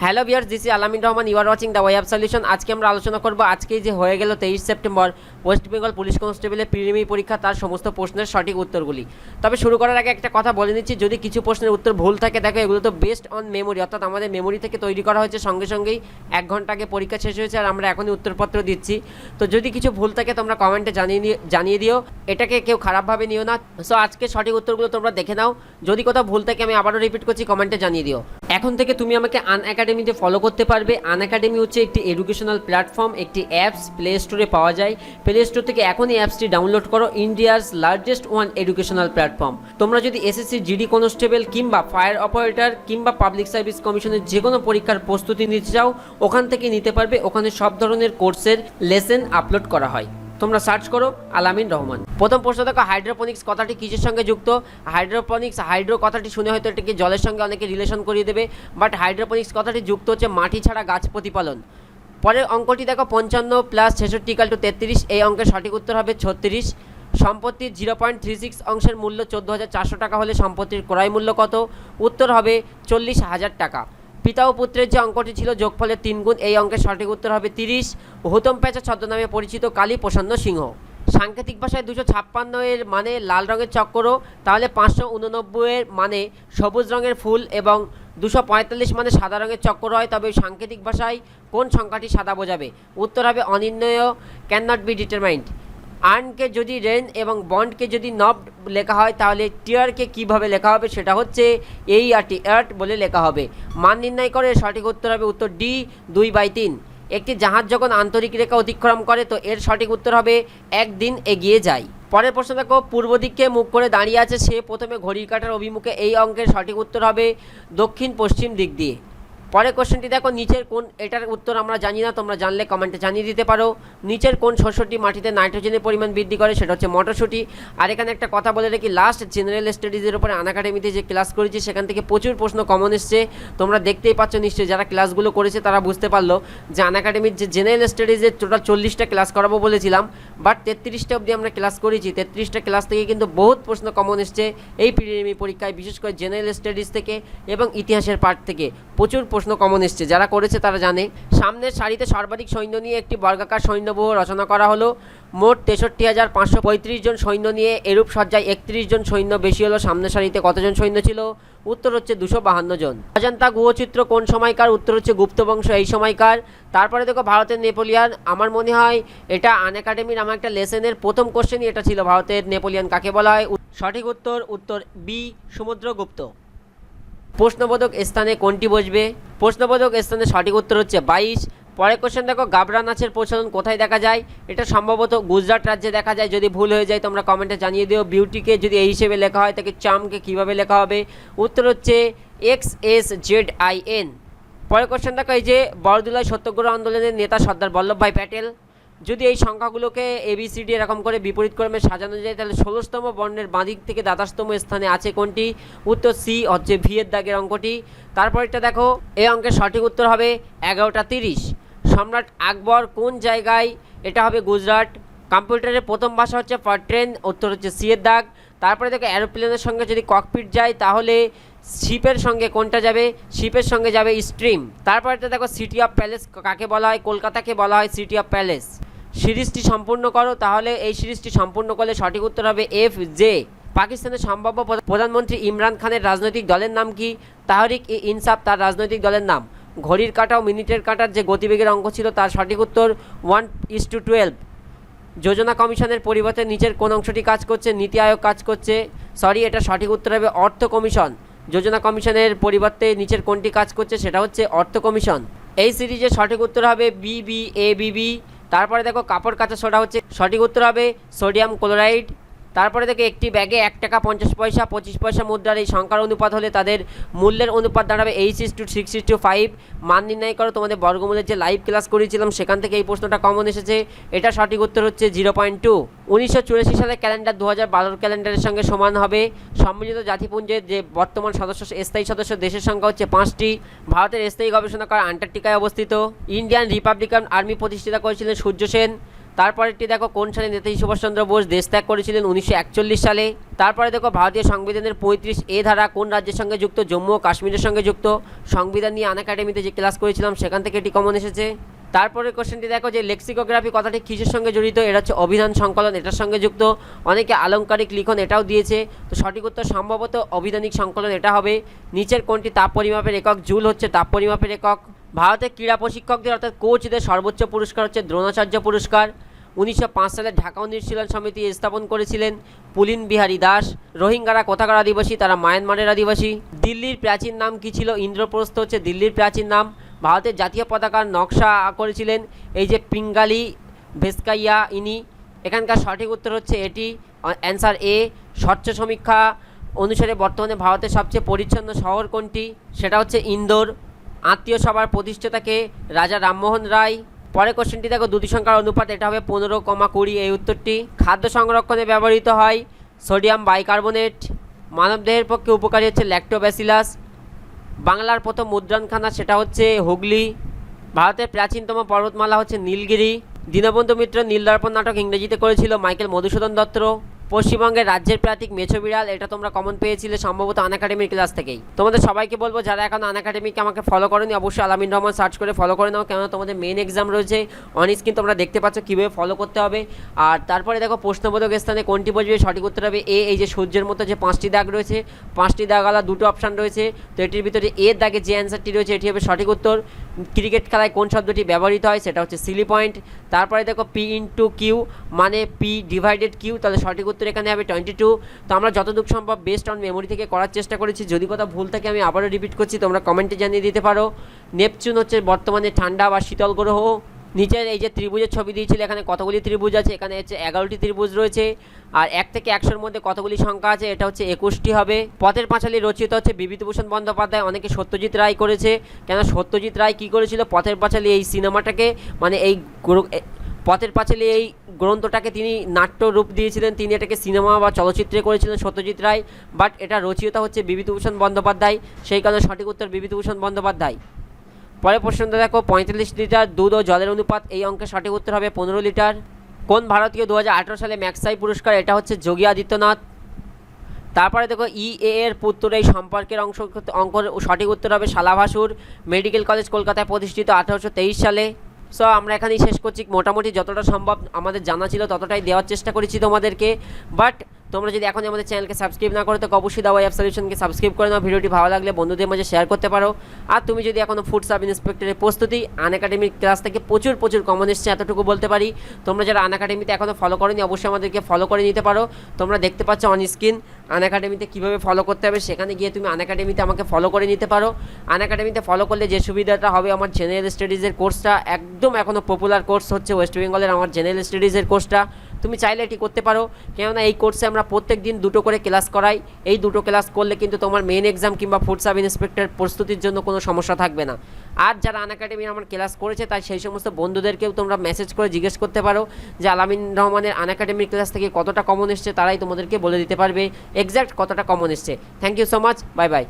Hello viewers this Alamin Rahman you are watching the web solution আজকে আমরা আলোচনা করব আজকে যে হয়ে গেল তেইশ সেপ্টেম্বর ওয়েস্ট বেঙ্গল পুলিশ কনস্টেবলের প্রিলিমি পরীক্ষা, তার সমস্ত প্রশ্নের সঠিক উত্তরগুলি। তবে শুরু করার আগে একটা কথা বলে নিচ্ছি, যদি কিছু প্রশ্নের উত্তর ভুল থাকে, দেখো এগুলো তো বেস্ট অন মেমোরি অর্থাৎ আমাদের মেমোরি থেকে তৈরি করা হয়েছে, সঙ্গে সঙ্গেই এক ঘণ্টা আগে পরীক্ষা শেষ হয়েছে, আর আমরা এখনই উত্তরপত্র দিচ্ছি। তো যদি কিছু ভুল থাকে, তোমরা কমেন্টে জানিয়ে নিয়ে- জানিয়ে দিও। এটাকে কেউ খারাপভাবে নিও না। সো আজকে সঠিক উত্তরগুলো তোমরা দেখে নাও। যদি কোথাও ভুল থাকে, আমি আবারও রিপিট করছি, কমেন্টে জানিয়ে দিও। এখন থেকে তুমি আমাকে আন একাডেমিতে ফলো করতে পারবে। আন একাডেমি হচ্ছে একটি এডুকেশনাল প্ল্যাটফর্ম একটি অ্যাপস প্লে স্টোরে পাওয়া যায়। প্লে স্টোর থেকে এখনই অ্যাপসটি ডাউনলোড করো India's largest one educational platform তোমরা যদি এসএসসি জিডি কনস্টেবল কিংবা ফায়ার অপারেটর কিংবা পাবলিক সার্ভিস কমিশনের যে কোনো পরীক্ষার প্রস্তুতি নিতে চাও, ওখান থেকে নিতে পারবে। ওখানে সব ধরনের কোর্সের লেসেন আপলোড করা হয়। তোমরা সার্চ করো আলামিন রহমান। প্রথম প্রশ্ন দেখো হাইড্রোপনিক্স কথাটি কিসের সঙ্গে যুক্ত? হাইড্রোপনিক্স হাইড্রো কথাটি শুনে হয়তো এটাকে জলের সঙ্গে অনেকে রিলেশন করিয়ে দেবে বাট হাইড্রোপনিক্স কথাটি যুক্ত হচ্ছে মাটি ছাড়া গাছ প্রতিপালন। পরের অঙ্কটি দেখো, পঞ্চান্ন প্লাস ছেষট্টি কাল টু তেত্রিশ, এই অঙ্কের সঠিক উত্তর হবে ছত্রিশ। সম্পত্তির জিরো পয়েন্ট থ্রি সিক্স অংশের মূল্য চোদ্দ হাজার চারশো টাকা হলে সম্পত্তির ক্রয় মূল্য কত? উত্তর হবে চল্লিশ হাজার টাকা। পিতা ও পুত্রের যে অঙ্কটি ছিল যোগফলের তিন গুণ, এই অঙ্কের সঠিক উত্তর হবে তিরিশ। হুতম পেঁচা ছদ্মনামে পরিচিত কালী প্রসন্ন সিংহ। সাংকেতিক ভাষায় দুশো ছাপ্পান্ন এর মানে লাল রঙের চক্করও তাহলে পাঁচশো উননব্বই এর মানে সবুজ রঙের ফুল এবং দুশো পঁয়তাল্লিশ মানে সাদা রঙের চক্কর হয়। তবে সাংকেতিক ভাষায় কোন সংখ্যাটি সাদা বোঝাবে? উত্তর হবে অনির্ণয় ক্যান নট বি ডিটারমাইন্ড আর্নকে যদি রেন এবং বন্ডকে যদি নব লেখা হয়, তাহলে টিয়ারকে কীভাবে লেখা হবে সেটা হচ্ছে এই আর টি আর্ট বলে লেখা হবে। মান নির্ণয় করে সঠিক উত্তর হবে উত্তর ডি দুই বাই তিন। একটি জাহাজ যখন আন্তরিক রেখা অতিক্রম করে, তো এর সঠিক উত্তর হবে একদিন এগিয়ে যায় পরের প্রশ্ন দেখো, পূর্ব দিকে মুখ করে দাঁড়িয়ে আছে সে প্রথমে ঘড়ির কাটার অভিমুখে এই অঙ্কের সঠিক উত্তর হবে দক্ষিণ পশ্চিম দিক দিয়ে। পরের কোশ্চেনটি দেখো, নিচের কোন, এটার উত্তর আমরা জানি না, তোমরা জানলে কমেন্টে জানিয়ে দিতে পারো। নিচের কোন শস্যটি মাটিতে নাইট্রোজেনের পরিমাণ বৃদ্ধি করে, সেটা হচ্ছে মটরশুঁটি। আর এখানে একটা কথা বলে রাখি লাস্ট জেনারেল স্টাডিজের উপরে আন একাডেমিতে যে ক্লাস করেছি, সেখান থেকে প্রচুর প্রশ্ন কমন এসছে। তোমরা দেখতেই পাচ্ছ নিশ্চয়ই, যারা ক্লাসগুলো করেছে, তারা বুঝতে পারল যে আন একাডেমির যে জেনারেল স্টাডিজের টোটাল চল্লিশটা ক্লাস করাবো বলেছিলাম বাট তেত্রিশটা অবধি আমরা ক্লাস করেছি। তেত্রিশটা ক্লাস থেকে কিন্তু বহুত প্রশ্ন কমন এসছে, এই প্রিলিমি পরীক্ষায়, বিশেষ করে জেনারেল স্টাডিজ থেকে এবং ইতিহাসের পার্ট থেকে। প্রচুর প্রশ্ন কমন এসছে। যারা করেছে তারা জানে। সামনের সারিতে সর্বাধিক সৈন্য নিয়ে একটি বর্গাকার সৈন্যবহ রচনা করা হলো। মোট তেষট্টি হাজার পাঁচশো পঁয়ত্রিশ জন সৈন্য নিয়ে এরূপ সজ্জায় একত্রিশ জন সৈন্য বেশি হলো। সামনের সারিতে কতজন সৈন্য ছিল? উত্তর হচ্ছে দুশো বাহান্ন জন। অজন্তা গুহচিত্র কোন সময়কার? উত্তর হচ্ছে গুপ্ত বংশ এই সময়কার। তারপরে দেখো ভারতের নেপোলিয়ান। আমার মনে হয় এটা আন একাডেমির আমার একটা লেসেনের প্রথম কোশ্চেনই এটা ছিল। ভারতের নেপোলিয়ান কাকে বলা হয়? সঠিক উত্তর উত্তর বি সমুদ্রগুপ্ত প্রশ্নবোধক স্থানে কোনটি বসবে? প্রশ্নবোধক স্থানে সঠিক উত্তর হচ্ছে বাইশ। পরের কোশ্চেন দেখো গাবরা নাচের প্রচলন কোথায় দেখা যায়? এটা সম্ভবত গুজরাট রাজ্যে দেখা যায়। যদি ভুল হয়ে যায়, তোমরা কমেন্টে জানিয়ে দিও। বিউটিকে যদি এই হিসেবে লেখা হয়, তাকে চামকে কীভাবে লেখা হবে? উত্তর হচ্ছে X S Z I N পরের কোশ্চেন দেখো, এই যে বড়দুলাই সত্যগ্রহ আন্দোলনের নেতা সর্দার বল্লভভাই প্যাটেল। যদি এই সংখ্যাগুলোকে এবিসিডি এরকম করে বিপরীত ক্রমে সাজানো যায়, তাহলে ষোলোশতম বর্ণের বাঁদিক থেকে দ্বাদশতম স্থানে আছে কোনটি? উত্তর সি হচ্ছে ভি এর দাগের অঙ্কটি। তারপরটা দেখো এই অঙ্কের সঠিক উত্তর হবে এগারোটা তিরিশ। সম্রাট আকবর কোন জায়গায়? এটা হবে গুজরাট। কম্পিউটারের প্রথম ভাষা হচ্ছে ট্রেন উত্তর হচ্ছে সি এর দাগ। তারপরে দেখো অ্যারোপ্লেনের সঙ্গে যদি ককপিট যায়, তাহলে শিপের সঙ্গে কোনটা যাবে? শিপের সঙ্গে যাবে স্ট্রিম তারপরে দেখো সিটি অফ প্যালেস কাকে বলা হয়? কলকাতাকে বলা হয় সিটি অফ প্যালেস সিরিজটি সম্পূর্ণ করো, তাহলে এই সিরিজটি সম্পূর্ণ করলে সঠিক উত্তর হবে এফ জে পাকিস্তানের সম্ভাব্য প্রধা- প্রধানমন্ত্রী ইমরান খানের রাজনৈতিক দলের নাম কি? তাহরিক ই ইনসাফ তার রাজনৈতিক দলের নাম। ঘড়ির কাঁটা ও মিনিটের কাঁটার যে গতিবেগের অঙ্ক ছিল তার সঠিক উত্তর ওয়ান ইস টু টুয়েলভ। যোজনা কমিশনের পরিবর্তে নিচের কোন অংশটি কাজ করছে? নীতি আয়োগ কাজ করছে। সরি, এটা সঠিক উত্তর হবে অর্থ কমিশন। যোজনা কমিশনের পরিবর্তে নিচের কোনটি কাজ করছে সেটা হচ্ছে অর্থ কমিশন। এই সিরিজের সঠিক উত্তর হবে B B A B B. তারপরে দেখো কাপড় কাচা সোডা হচ্ছে সঠিক উত্তর হবে সোডিয়াম ক্লোরাইড। তারপরে দেখো একটি ব্যাগে এক টাকা পঞ্চাশ পয়সা, পঁচিশ পয়সা মুদ্রার এই সংখ্যার অনুপাত হলে তাদের মূল্যের অনুপাত দাঁড়াবে H is to six is to five. মান নির্ণয় করো, তোমাদের বর্গমূলের যে লাইভ ক্লাস করেছিলাম, সেখান থেকে এই প্রশ্নটা কমন এসেছে। এটা সঠিক উত্তর হচ্ছে জিরো পয়েন্ট টু। উনিশশো চুরাশি সালে ক্যালেন্ডার দু হাজার বারোর ক্যালেন্ডারের সঙ্গে সমান হবে। সম্মিলিত জাতিপুঞ্জের যে বর্তমান সদস্য, স্থায়ী সদস্য, দেশের সংখ্যা হচ্ছে পাঁচটি। ভারতের স্থায়ী গবেষণাগার আন্টার্কটিকায় অবস্থিত। ইন্ডিয়ান রিপাবলিকান আর্মি প্রতিষ্ঠিতা করেছিলেন সূর্য সেন। তারপরেরটি দেখো, কোন সালে নেতাজি সুভাষচন্দ্র বোস দেশ ত্যাগ করেছিলেন উনিশশো একচল্লিশ সালে। তারপরে দেখো, ভারতীয় সংবিধানের পঁয়ত্রিশ এ ধারা কোন রাজ্যের সঙ্গে যুক্ত? জম্মু ও কাশ্মীরের সঙ্গে যুক্ত। সংবিধান নিয়ে আন একাডেমিতে যে ক্লাস করেছিলাম, সেখান থেকে এটি কমন এসেছে। তারপরে কোশ্চেনটি দেখো, যে লেক্সিকোগ্রাফি কথাটি কিসের সঙ্গে জড়িত? এটা হচ্ছে অভিধান সংকলন, এটার সঙ্গে যুক্ত। অনেকে আলংকারিক লিখন এটাও দিয়েছে। তো সঠিক উত্তর সম্ভবত অভিধানিক সংকলন এটা হবে। নিচের কোনটি তাপ পরিমাপের একক? জুল হচ্ছে তাপ পরিমাপের একক। ভারতের ক্রীড়া প্রশিক্ষকদের অর্থাৎ কোচদের সর্বোচ্চ পুরস্কার হচ্ছে দ্রোণাচার্য পুরস্কার। উনিশশো পাঁচ সালে ঢাকা অনুশীলন সমিতি স্থাপন করেছিলেন পুলিন বিহারী দাস। রোহিঙ্গারা কোথাকার আদিবাসী? তারা মায়ানমারের আদিবাসী। দিল্লির প্রাচীন নাম কি ছিল? ইন্দ্রপ্রস্থ হচ্ছে দিল্লির প্রাচীন নাম। ভারতের জাতীয় পতাকার নকশা করেছিলেন এই যে পিঙ্গালি ভেস্কাইয়া ইনি। এখানকার সঠিক উত্তর হচ্ছে এটি। অ্যান্সার এ, স্বচ্ছ সমীক্ষা অনুসারে বর্তমানে ভারতের সবচেয়ে পরিচ্ছন্ন শহর কোনটি? সেটা হচ্ছে ইন্দোর। আত্মীয় সভার প্রতিষ্ঠাতাকে রাজা রামমোহন রায়। পরে কোশ্চেনটি দেখো, দুটি সংখ্যার অনুপাত, এটা হবে পনেরো কমা কুড়ি, এই উত্তরটি খাদ্য সংরক্ষণে ব্যবহৃত হয়। সোডিয়াম বাইকার্বনেট, মানবদেহের পক্ষে উপকারী হচ্ছে ল্যাক্টোব্যাসিলাস বাংলার প্রথম মুদ্রণখানা সেটা হচ্ছে হুগলি। ভারতের প্রাচীনতম পর্বতমালা হচ্ছে নীলগিরি। দীনবন্ধু মিত্র নীলদর্পণ নাটক ইংরেজিতে করেছিল মাইকেল মধুসূদন দত্ত। পশ্চিমবঙ্গের রাজ্যের প্রতীক মেছো বিড়াল, এটা তোমরা কমন পেয়েছিলে সম্ভবত আন একাডেমির ক্লাস থেকেই। তোমাদের সবাইকে বলব, যারা এখন আন একাডেমিকে আমাকে ফলো করেনি, অবশ্যই আলামিন রহমান সার্চ করে ফলো করে নাও, কেননা তোমাদের মেন এক্সাম রয়েছে। অন স্ক্রিন তোমরা দেখতে পাচ্ছ কীভাবে ফলো করতে হবে। আর তারপরে দেখো, প্রশ্নবোধক স্থানে কোনটি বসবে সঠিক উত্তর হবে এ এই যে সূর্যের মতো যে পাঁচটি দাগ রয়েছে, পাঁচটি দাগওয়ালা দুটো অপশান রয়েছে। তো এটির ভিতরে এর দাগে যে অ্যান্সারটি রয়েছে, এটি হবে সঠিক উত্তর। ক্রিকেট খেলায় কোন শব্দটি ব্যবহৃত হয় সেটা হচ্ছে সিলি পয়েন্ট তারপরে দেখো পি ইন্টু কিউ মানে পি ডিভাইডেড কিউ তাহলে সঠিক উত্তর এখানে হবে টোয়েন্টি টু তো আমরা যতদূর সম্ভব বেস্ট অন মেমোরি থেকে করার চেষ্টা করেছি। যদি কোথাও ভুল থাকে আমি আবারও রিপিট করছি, তোমরা কমেন্টে জানিয়ে দিতে পারো। নেপচুন হচ্ছে বর্তমানে ঠান্ডা বা শীতল গ্রহ। নিচের এই যে ত্রিভুজের ছবি দিয়েছিল, এখানে কতগুলি ত্রিভুজ আছে? এখানে হচ্ছে এগারোটি ত্রিভুজ রয়েছে। আর এক থেকে একশোর মধ্যে কতগুলি সংখ্যা আছে? এটা হচ্ছে একুশটি হবে। পথের পাঁচালী রচিত হচ্ছে বিভূতিভূষণ বন্দ্যোপাধ্যায়। অনেকে সত্যজিৎ রায় করেছে। কেন সত্যজিৎ রায় কী করেছিল? পথের পাঁচালী এই সিনেমাটাকে মানে এই পথের পাঁচালী এই গ্রন্থটাকে তিনি নাট্য রূপ দিয়েছিলেন। তিনি এটাকে সিনেমা বা চলচ্চিত্রে করেছিলেন সত্যজিৎ রায়। বাট এটা রচিয়তা হচ্ছে বিভূতিভূষণ বন্দ্যোপাধ্যায়। সেই কারণে সঠিক উত্তর বিভূতিভূষণ বন্দ্যোপাধ্যায়। পরের প্রশ্নটা দেখো পঁয়তাল্লিশ লিটার দুধ ও জলের অনুপাত, এই অঙ্কের সঠিক উত্তর হবে পনেরো লিটার। কোন ভারতীয় দু হাজার আঠেরো সালে ম্যাক্সাই পুরস্কার, এটা হচ্ছে যোগী আদিত্যনাথ। তারপরে দেখো, ই এ এর পুত্র, এই সম্পর্কের অংশ অঙ্কর সঠিক উত্তর হবে শালাভাসুর মেডিকেল কলেজ কলকাতায় প্রতিষ্ঠিত আঠারোশো তেইশ সালে। সো আমরা এখানেই শেষ করছি। মোটামুটি যতটা সম্ভব আমাদের জানা ছিল, ততটাই দেওয়ার চেষ্টা করেছি তোমাদেরকে। বাট তোমরা যদি এখন আমাদের চ্যানেলকে সাবস্ক্রাইব না করো তো অবশ্যই দাওয়াই অ্যাপ সলিউশনকে সাবস্ক্রাইব করে নাও। ভিডিওটি ভালো লাগলে বন্ধুদের মাঝে শেয়ার করতে পারো। আর তুমি যদি এখনও ফুড সাব ইন্সপেক্টরের প্রস্তুতি আন একাডেমির ক্লাস থেকে প্রচুর প্রচুর কমন এসছে, এতটুকু বলতে পারি। তোমরা যারা আন একাডেমিতে এখনও ফলো করোনি, অবশ্যই আমাদেরকে ফলো করে নিতে পারো। তোমরা দেখতে পাচ্ছ অন স্ক্রিন আন একাডেমিতে কীভাবে ফলো করতে হবে, সেখানে গিয়ে তুমি আন একাডেমিতে আমাকে ফলো করে নিতে পারো। আন একাডেমিতে ফলো করলে যে সুবিধাটা হবে, আমার জেনারেল স্টাডিজের কোর্সটা একদম এখনও পপুলার কোর্স হচ্ছে ওয়েস্ট বেঙ্গলের আমার জেনারেল স্টাডিজের কোর্সটা তুমি চাইলে এটি করতে পারো। কেননা এই কোর্সে আমরা প্রত্যেক দিন দুটো করে ক্লাস করাই। এই দুটো ক্লাস করলে কিন্তু তোমার মেন এক্সাম কিংবা ফুড সাব ইন্সপেক্টর প্রস্তুতির জন্য কোনো সমস্যা থাকবে না। আর যারা আন একাডেমি আমার ক্লাস করেছে, তাই সেই সমস্ত বন্ধুদেরকেও তোমরা মেসেজ করে জিজ্ঞেস করতে পারো যে আলামিন রহমানের আন একাডেমির ক্লাস থেকে কতটা কমন এসছে, তারাই তোমাদেরকে বলে দিতে পারবে। এক্স্যাক্ট কতটা কমন এসছে। Thank you so much bye bye